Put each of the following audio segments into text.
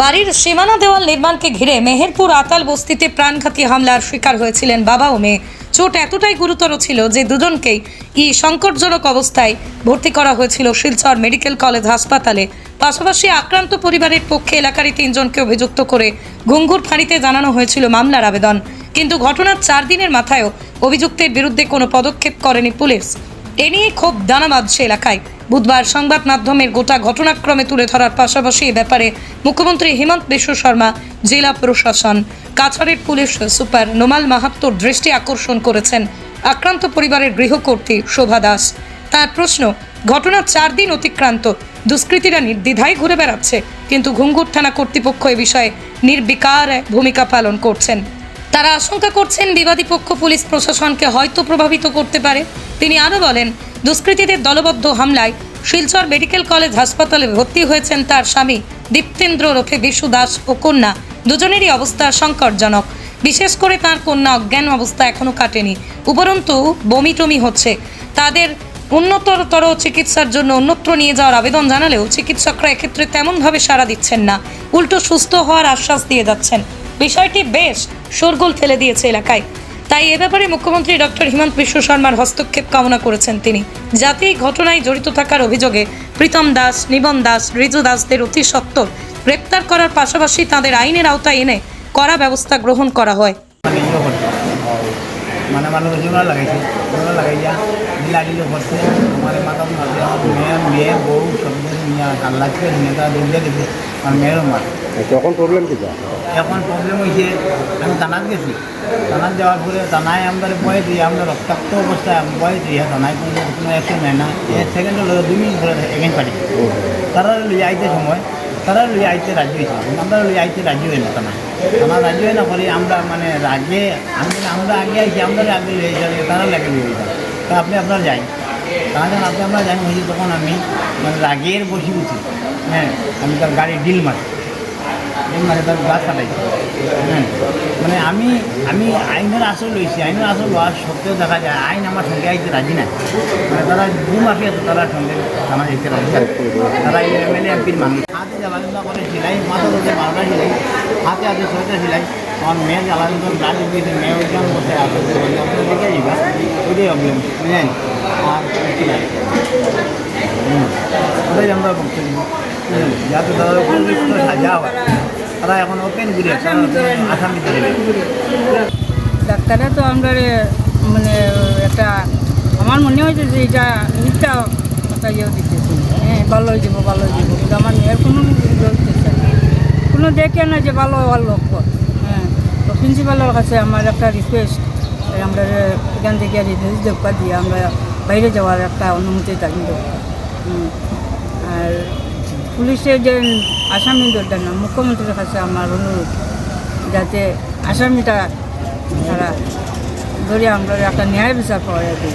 বাড়ির সীমানা দেওয়াল নির্মাণকে ঘিরে মেহেরপুর আতাল বস্তিতে প্রাণঘাতী হামলার শিকার হয়েছিলেন বাবা ও মেয়ে। চোট এতটাই গুরুতর ছিল যে দুজনকেই ই সংকটজনক অবস্থায় ভর্তি করা হয়েছিল শিলচর মেডিকেল কলেজ হাসপাতালে। পাশাপাশি আক্রান্ত পরিবারের পক্ষে এলাকারই তিনজনকে অভিযুক্ত করে ঘুঙ্গুর ফাঁড়িতে জানানো হয়েছিল মামলার আবেদন। কিন্তু ঘটনার চার দিনের মাথায়ও অভিযুক্তের বিরুদ্ধে কোনো পদক্ষেপ করেনি পুলিশ। এ নিয়ে ক্ষোভ দানা বাঁধছে এলাকায়। বুধবার সংবাদ মাধ্যমের গোটা ঘটনাক্রমে তুলে ধরার পাশাপাশি এ ব্যাপারে মুখ্যমন্ত্রী হেমন্ত বিশ্ব শর্মা, জেলা প্রশাসন, কাছাড়ের পুলিশ সুপার নোমাল মাহাত্তর দৃষ্টি আকর্ষণ করেছেন আক্রান্ত পরিবারের গৃহকর্ত্রী শোভা দাস। তার প্রশ্ন, ঘটনার চার দিন অতিক্রান্ত, দুষ্কৃতীরা নির্দ্বিধায় ঘুরে বেড়াচ্ছে, কিন্তু ঘুঙ্গুর থানা কর্তৃপক্ষ এ বিষয়ে নির্বিকার ভূমিকা পালন করছেন। তারা আশঙ্কা করছেন, বিবাদী পক্ষ পুলিশ প্রশাসনকে হয়তো প্রভাবিত করতে পারে। তিনি আরও বলেন দুষ্কৃতীদের দলবদ্ধ হামলায় শিলচর মেডিকেল কলেজ হাসপাতালে ভর্তি হয়েছেন তার স্বামী দীপ্তেন্দ্র রফে বিশু দাস ও কন্যা। দুজনেরই অবস্থা সংকটজনক। বিশেষ করে তার কন্যা অজ্ঞান অবস্থা এখনও কাটেনি। উপরন্তু বমি টমি হচ্ছে। তাদের উন্নততর চিকিৎসার জন্য অন্যত্র নিয়ে যাওয়ার আবেদন জানালেও চিকিৎসকরা এক্ষেত্রে তেমনভাবে সাড়া দিচ্ছেন না। উল্টো সুস্থ হওয়ার আশ্বাস দিয়ে যাচ্ছেন। বিষয়টি বেশ শোরগোল ফেলে দিয়েছে এলাকায়। তাই এ ব্যাপারে মুখ্যমন্ত্রী ডক্টর হিমন্ত বিশ্ব শর্মার হস্তক্ষেপ কামনা করেছেন তিনি। যাতে এই ঘটনায় জড়িত থাকার অভিযোগে প্রীতম দাস, নিবন দাস, রিজু দাসদের অতি সত্বর গ্রেপ্তার করার পাশাপাশি তাদের আইনের আওতায় এনে কড়া ব্যবস্থা গ্রহণ করা হয়। মানে মানুষ জোড়া লাগাইছে, জোড়া লাগাইয়া দিলা দিল করছে আমার মাঝে আমার মেয়ে বউ, সব নিয়ে আল্লাহকে নেতা দৌড়ে গেছে, আমার মেয়েরও মার তখন প্রবলেম কি এখন প্রবলেম হয়েছে আমি থানাত গেছি। থানাত যাওয়ার পরে থানায় আমাদের বয়ে দিয়ে আমরা রক্তাক্ত অবস্থায় বয়ে দিয়ে থানায় কোনো কোনো অ্যাকশন নেয় না। এক সেকেন্ডে লোক দুই মিনিট ধরে এগেন পারি। তারা লইয়া আইতে সময়, তারা লইয়া আইতে রাজি হয়েছে আমরা লইয়া আইতে রাজি হই না থানায়। থানা রাজি হয় না করে, আমরা মানে রাগে, আমি আমরা আগে আইছি, আমরা আগে লিয়ে যাই তারা লাগে লিয়ে তা আপনি আপনার যাই। তারা যখন আপনি আমরা যাই হয়েছি তখন আমি মানে রাগের বসি উঠি। হ্যাঁ আমি তার গাড়ি ডিল মারি। মানে তার গাছ কাটাইছে হ্যাঁ। মানে আমি আমি আইনের আসল লইছি। আইনের আসল লওয়ার সত্ত্বেও দেখা যায় আইন আমার সঙ্গে আইতে রাজি নাই। মানে তারা দু মাফিয়া তো তারা সঙ্গে আমার যেতে রাজি নাই। তারা এম এল এ এমপির মানুষ। হাতে জ্বালানি করে সিলাই মাথা ধরতে বারোটা সিলাই হাতে হাতে ছয়টা সিলাই আমার মেয়ে জ্বালানি করে গাড়ি দিয়েছে, মেয়ে ওইখানে বসে আছে। ওইটাই প্রবলেম বুঝলেন? আর ওটাই আমরা বুঝলেন? যাতে তাদের উপযুক্ত সাজা হয় তারা এখন ওপেন করে আসামিতে দেবে ডাক্তারে তো আমরা মানে একটা, আমার মনে হয়েছে যে এটা মিথ্যা একটা ইয়ে দিতেছে। হ্যাঁ ভালো হয়ে যাব, ভালো হয়ে যাব। কিন্তু আমার মেয়ের কোনো হইতেছে কোনো দেখে না যে ভালো হওয়ার লক্ষ্য হ্যাঁ তো প্রিন্সিপালের কাছে আমার একটা রিকোয়েস্ট আমরা এখান থেকে রিলিজ দেখা দিয়ে আমরা বাইরে যাওয়ার একটা অনুমতি থাকি দরকার হুম। আর পুলিশের যে আসামি দরকার না, মুখ্যমন্ত্রীর কাছে আমার অনুরোধ, যাতে আসামিটা তারা ধরে আমরা একটা ন্যায় বিচার পাওয়া যাবে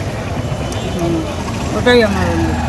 ওটাই আমার অনুরোধ।